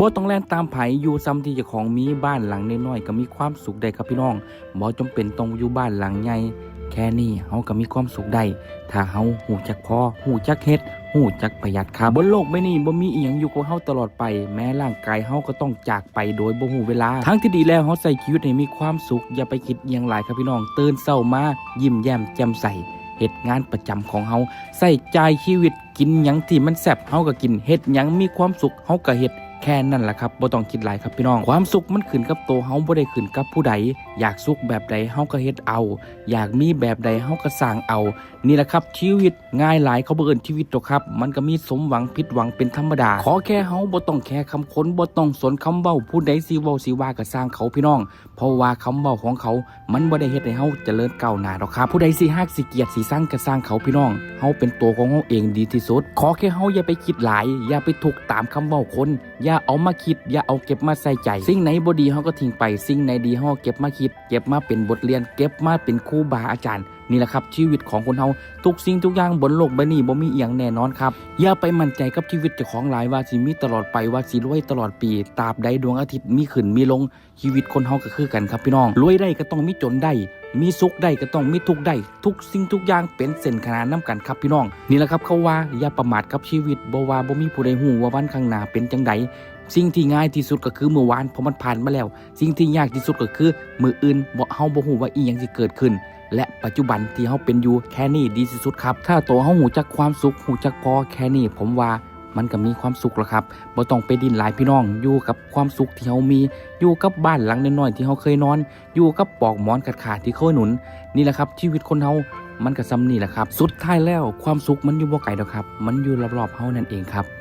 บ่ต้องแล่นตามไผอยู่ซ้ำที่เจ้าของมีบ้านหลังน้อยๆก็มีความสุขได้ครับพี่น้องบ่จำเป็นต้องอยู่บ้านหลังใหญ่แค่นี้เฮาก็มีความสุขได้ถ้าเฮาหูจักพอหูจักเฮ็ดหูจักประหยัดครับบนโลกใบนี้บ่มีอีหยังอยู่กับเฮาตลอดไป แม้ร่างกายเฮาก็ต้องจากไปโดยบ่ฮู้เวลา ทั้งที่ดีแล้วเฮาใส่ชีวิตให้มีความสุขอย่าไปคิดอหยังหลายครับพี่น้องตื่นเช้ามายิ้มแย้มแจ่มใสเหตุงานประจำของเฮาใส่ใจชีวิตกินหยังที่มันแซ่บเฮาก็กินเฮ็ดหยังมีความสุขเฮาก็เฮ็ด แค่นั้นแหละครับบ่ต้องคิดหลายครับพี่น้อง ความสุขมันขึ้นกับตัวเฮาบ่ได้ขึ้นกับผู้ใด อยากสุขแบบใดเฮาก็เฮ็ดเอา อยากมีแบบใดเฮาก็สร้างเอา นี่แหละครับชีวิตง่ายหลายเขาบ่เอิ้นชีวิตหรอกครับ มันก็มีสมหวังผิดหวังเป็นธรรมดา ขอแค่เฮาบ่ต้องแคร์คำคนบ่ต้องสนคำเว้าผู้ใดสิเว้าสิว่าก็สร้างเขาพี่น้อง เพราะว่าคำเว้าของเขา มันบ่ได้เฮ็ดให้เฮาเจริญก้าวหน้าดอกครับผู้ใดสิฮักสิเกียดสิสร้างก็สร้างเขาพี่น้องเฮาเป็นตัวของเฮาเองดีที่สุด ขอแค่เฮาอย่าไปคิดหลาย อย่าไปถูกตามคำเว้าคนอย่าเอามาคิด อย่าเอาเก็บมาใส่ใจ สิ่งไหนบ่ดีเฮาก็ทิ้งไป สิ่งไหนดีเฮาเก็บมาคิด เก็บมาเป็นบทเรียน เก็บมาเป็นครูบาอาจารย์นี่แหละครับชีวิตของคนเฮาทุกสิ่งทุกอย่างบนโลกใบนี้บ่มีเอียงแน่นอนครับ อย่าไปมั่นใจกับชีวิตเจ้าของหลายว่าสิมีตลอดไปว่าสิรวยตลอดปีตราบใดดวงอาทิตย์มีขึ้นมีลงชีวิตคนเฮาก็คือกันครับพี่น้องรวยได้ก็ต้องมีจนได้ มีสุขได้ก็ต้องมีทุกได้ทุกสิ่งทุกอย่างเป็นเส้นขนานน้ำกันครับพี่น้อง นี่แหละครับเขาว่าอย่าประมาทกับชีวิตบ่ว่าบ่มีผู้ใดฮู้ว่าวันข้างหน้าเป็นจังใดสิ่งที่ง่ายที่สุดก็คือเมื่อวานเพราะมันผ่านมาแล้ว สิ่งที่ยากที่สุดก็คือมืออื่นบ่เฮาบ่ฮู้ว่าอีหยังสิเกิดขึ้น และปัจจุบันที่เฮาเป็นอยู่แค่นี้ดีที่สุดครับ ถ้าตัวเฮาหูจักความสุขหูจักพอแค่นี้ผมว่า มันก็มีความสุขแล้วครับบ่ต้องไปดินหลายพี่น้อง อยู่กับความสุขที่เฮามี อยู่กับบ้านหลังน้อยๆที่เฮาเคยนอน อยู่กับปลอกหมอนขาดๆที่เคยหนุน นี่แหละครับ ชีวิตคนเฮามันก็ซ้ำนี่แหละครับ สุดท้ายแล้วความสุขมันอยู่บ่ไกลดอกครับ มันอยู่รอบๆเฮานั่นเองครับ